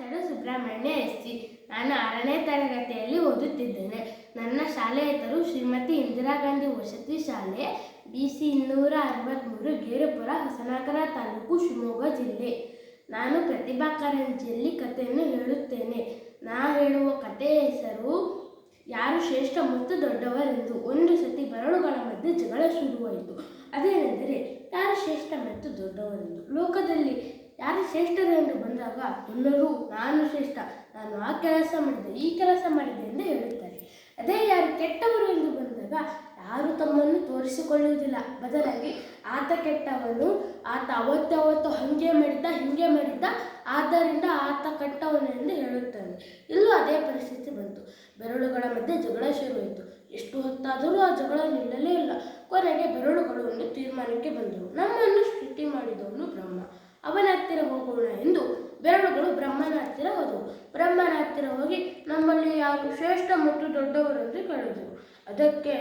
ಹೆಸರು Subrahmanya S G. ನಾನು ಆರನೇ ತರಗತಿಯಲ್ಲಿ ಓದುತ್ತಿದ್ದೇನೆ. ನನ್ನ ಶಾಲೆ ಹೆಸರು ಶ್ರೀಮತಿ ಇಂದಿರಾ ಗಾಂಧಿ ವಸತಿ ಶಾಲೆ ಬಿ ಸಿ ಇನ್ನೂರ ಅರವತ್ತ್ಮೂರು ಗೇರುಪುರ, ಹೊಸನಗರ ತಾಲೂಕು, ಶಿವಮೊಗ್ಗ ಜಿಲ್ಲೆ. ನಾನು ಪ್ರತಿಭಾ ಕಾರಂಜಿಯಲ್ಲಿ ಕಥೆಯನ್ನು ಹೇಳುತ್ತೇನೆ. ನಾ ಹೇಳುವ ಕಥೆಯ ಹೆಸರು, ಯಾರು ಶ್ರೇಷ್ಠ ಮತ್ತು ದೊಡ್ಡವರೆಂದು. ಒಂದು ಸತಿ ಬರಳುಗಳ ಮಧ್ಯೆ ಜಗಳ ಶುರುವಾಯಿತು. ಅದೇನೆಂದರೆ, ಯಾರು ಶ್ರೇಷ್ಠ ಮತ್ತು ದೊಡ್ಡವರೆಂದು? ಲೋಕದಲ್ಲಿ ಯಾರು ಶ್ರೇಷ್ಠರು ಎಂದು ಬಂದಾಗ ಎಲ್ಲರೂ, ನಾನು ಶ್ರೇಷ್ಠ, ನಾನು ಆ ಕೆಲಸ ಮಾಡಿದೆ, ಈ ಕೆಲಸ ಮಾಡಿದೆ ಎಂದು ಹೇಳುತ್ತಾರೆ. ಅದೇ ಯಾರು ಕೆಟ್ಟವರು ಎಂದು ಬಂದಾಗ ಯಾರು ತಮ್ಮನ್ನು ತೋರಿಸಿಕೊಳ್ಳುವುದಿಲ್ಲ. ಬದಲಾಗಿ, ಆತ ಕೆಟ್ಟವನು, ಆತ ಅವತ್ತು ಅವತ್ತು ಹಾಗೆ ಮಾಡಿದ್ದ, ಹಿಂಗೆ ಮಾಡಿದ್ದ, ಆದ್ದರಿಂದ ಆತ ಕೆಟ್ಟವನು ಎಂದು ಹೇಳುತ್ತಾನೆ ಇಲ್ಲೂ ಅದೇ ಪರಿಸ್ಥಿತಿ ಬಂತು. ಬೆರಳುಗಳ ಮಧ್ಯೆ ಜಗಳ ಶುರುವಾಯಿತು ಎಷ್ಟು ಹೊತ್ತಾದರೂ ಆ ಜಗಳ ನಿಲ್ಲಲೇ ಇಲ್ಲ. ಕೊನೆಗೆ ಬೆರಳುಗಳು ಒಂದು ತೀರ್ಮಾನಕ್ಕೆ ಬಂದವು. ನಮ್ಮನ್ನು ಸೃಷ್ಟಿ ಮಾಡಿದವನು ಬ್ರಹ್ಮ ಅವನ ಹತ್ತಿರ ಹೋಗೋಣ ಎಂದು ಬೆರಳುಗಳು ಬ್ರಹ್ಮನ ಹತ್ತಿರ ಹೋದವು. ಬ್ರಹ್ಮನ ಹತ್ತಿರ ಹೋಗಿ ನಮ್ಮಲ್ಲಿ ಯಾರು ಶ್ರೇಷ್ಠ ಮತ್ತು ದೊಡ್ಡವರೆಂದು ಕೇಳಿದರು ಅದಕ್ಕೆ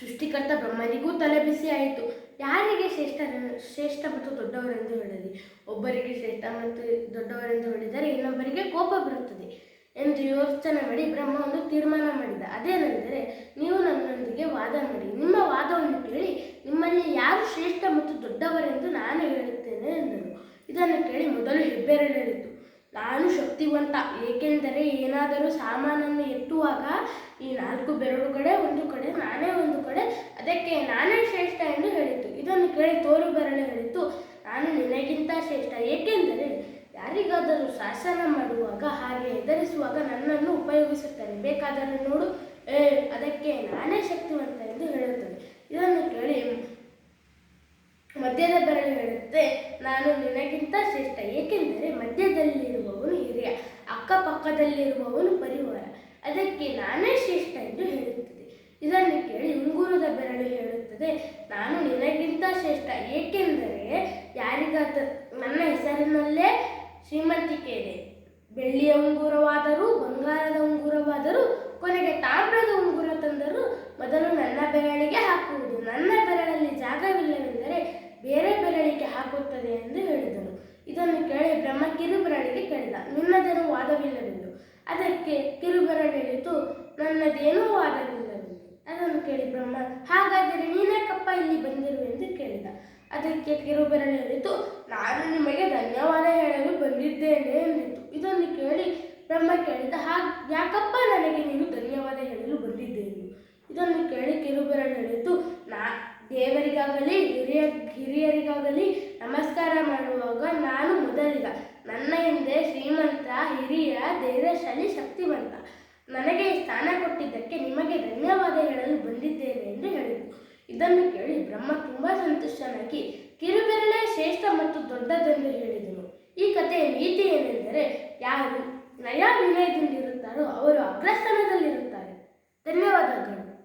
ಸೃಷ್ಟಿಕರ್ತ ಬ್ರಹ್ಮನಿಗೂ ತಲೆ ಆಯಿತು. ಯಾರಿಗೆ ಶ್ರೇಷ್ಠ ಶ್ರೇಷ್ಠ ಮತ್ತು ದೊಡ್ಡವರೆಂದು ಹೇಳಲಿ? ಒಬ್ಬರಿಗೆ ಶ್ರೇಷ್ಠ ಮತ್ತು ದೊಡ್ಡವರೆಂದು ಹೇಳಿದರೆ ಇನ್ನೊಬ್ಬರಿಗೆ ಕೋಪ ಬರುತ್ತದೆ ಎಂದು ಯೋಚನೆ ಮಾಡಿ ಬ್ರಹ್ಮ ಒಂದು ತೀರ್ಮಾನ ಮಾಡಿದ. ಅದೇನೆಂದರೆ ನೀವು ನನ್ನೊಂದಿಗೆ ವಾದ ಮಾಡಿ. ನಿಮ್ಮ ವಾದವನ್ನು ಕೇಳಿ ನಿಮ್ಮಲ್ಲಿ ಯಾರು ಶ್ರೇಷ್ಠ ಮತ್ತು ದೊಡ್ಡವರೆಂದು ನಾನು ಕೇಳಿ ಹೆಬ್ಬೆರಳು ನಾನು ಶಕ್ತಿವಂತ, ಏಕೆಂದರೆ ಏನಾದರೂ ಸಾಮಾನನ್ನು ಎತ್ತುವಾಗ ಈ ನಾಲ್ಕು ಬೆರಳು ಕಡೆ, ಒಂದು ಕಡೆ, ನಾನೇ ಒಂದು ಕಡೆ, ಅದಕ್ಕೆ ನಾನೇ ಶ್ರೇಷ್ಠ ಎಂದು ಹೇಳಿತು. ಇದನ್ನು ಕೇಳಿ ತೋರು ಬೆರಳು ಹೇಳಿತು. ನಾನು ನಿನಗಿಂತ ಶ್ರೇಷ್ಠ, ಏಕೆಂದರೆ ಯಾರಿಗಾದರೂ ಶಾಸನ ಮಾಡುವಾಗ, ಹಾಗೆ ಎದುರಿಸುವಾಗ ನನ್ನನ್ನು ಉಪಯೋಗಿಸುತ್ತಾರೆ ಬೇಕಾದರೂ ನೋಡು, ಏ, ಅದಕ್ಕೆ ನಾನೇ ಶಕ್ತಿವಂತ ಎಂದು ಹೇಳುತ್ತದೆ ಇದನ್ನು ಕೇಳಿ ಮಧ್ಯದ ಬೆರಳು ಹೇಳುತ್ತೆ ನಾನು ನಿನಗಿಂತ ಶ್ರೇಷ್ಠ ಏಕೆಂದರೆ ಮಧ್ಯದಲ್ಲಿರುವವನು ಹಿರಿಯ ಅಕ್ಕಪಕ್ಕದಲ್ಲಿರುವವನು ಪರಿವಾರ. ಅದಕ್ಕೆ ನಾನೇ ಶ್ರೇಷ್ಠ ಎಂದು ಹೇಳುತ್ತದೆ. ಇದನ್ನು ಕೇಳಿ ಉಂಗುರದ ಬೆರಳು ಹೇಳುತ್ತದೆ. ನಾನು ನಿನಗಿಂತ ಶ್ರೇಷ್ಠ, ಏಕೆಂದರೆ ಯಾರಿಗಾದ, ನನ್ನ ಹೆಸರಿನಲ್ಲೇ ಶ್ರೀಮಂತಿಕೆ ಇದೆ ಬೆಳ್ಳಿಯ ಉಂಗುರವಾದರೂ, ಬಂಗಾರದ ಉಂಗುರವಾದರೂ, ಕೊನೆಗೆ ತಾಮ್ರದ ಉಂಗುರ ತಂದರೂ ಮೊದಲು ನನ್ನ ಬೆರಳಿಗೆ ಹಾಕುವುದು. ನನ್ನ ಬೆರಳಲ್ಲಿ ಜಾಗವಿಲ್ಲವೆಂದರೆ ಬೇರೆ ಬೆರಳಿಗೆ ಹಾಕುತ್ತದೆ ಎಂದು ಹೇಳಿದನು. ಇದನ್ನು ಕೇಳಿ ಬ್ರಹ್ಮ ಬೆರಳಿಗೆ ಕೇಳಿದ. ನಿನ್ನದೇನು ವಾದವಿಲ್ಲವೆಂದು ಅದಕ್ಕೆ ಕಿರುಬರ ಹೇಳಿತು ನನ್ನದೇನೂ ವಾದವಿಲ್ಲವೆ ಅದನ್ನು ಕೇಳಿ ಬ್ರಹ್ಮ, ಹಾಗಾದರೆ ನೀನೇಕಪ್ಪ ಇಲ್ಲಿ ಬಂದಿರುವೆಂದು ಕೇಳಿದ. ಅದಕ್ಕೆ ಕಿರುಬೆರಳು ಹೇಳಿತು ನಾನು ನಿಮಗೆ ಧನ್ಯವಾದ ಹೇಳಲು ಬಂದಿದ್ದೇನೆ ಎಂದಿತು. ಇದನ್ನು ಕೇಳಿ ಬ್ರಹ್ಮ ಕೇಳಿದ, ಹಾಗೆ ಯಾಕಪ್ಪ ನನಗೆ ನೀನು ಧನ್ಯವಾದ ಹೇಳಲು ಬಂದಿದ್ದೇನೆ? ಇದನ್ನು ಕೇಳಿ ಕಿರುಬೆರಳು ಹೇಳಿತು ನಾ ದೇವರಿಗಾಗಲಿ ಹಿರಿಯ ಹಿರಿಯರಿಗಾಗಲಿ ನಮಸ್ಕಾರ ಮಾಡುವಾಗ ನಾನು ಮೊದಲಿಗ ನನ್ನ ಹಿಂದೆ ಶ್ರೀಮಂತ, ಹಿರಿಯ, ಧೈರ್ಯಶಾಲಿ, ಶಕ್ತಿವಂತ. ನನಗೆ ಈ ಸ್ಥಾನ ಕೊಟ್ಟಿದ್ದಕ್ಕೆ ನಿಮಗೆ ಧನ್ಯವಾದ ಹೇಳಲು ಬಂದಿದ್ದೇನೆ ಎಂದು ಹೇಳಿದರು. ಇದನ್ನು ಕೇಳಿ ಬ್ರಹ್ಮ ತುಂಬಾ ಸಂತುಷ್ಟನಾಗಿ ಕಿರುಬೆರಳೆ ಶ್ರೇಷ್ಠ ಮತ್ತು ದೊಡ್ಡದೆಂದು ಹೇಳಿದನು. ಈ ಕಥೆಯ ನೀತಿ ಏನೆಂದರೆ ಯಾರು ನಯ ವಿನಯದಿಂದಿರುತ್ತಾರೋ ಅವರು ಅಗ್ರಸ್ಥಾನದಲ್ಲಿರುತ್ತಾರೆ. ಧನ್ಯವಾದಗಳು.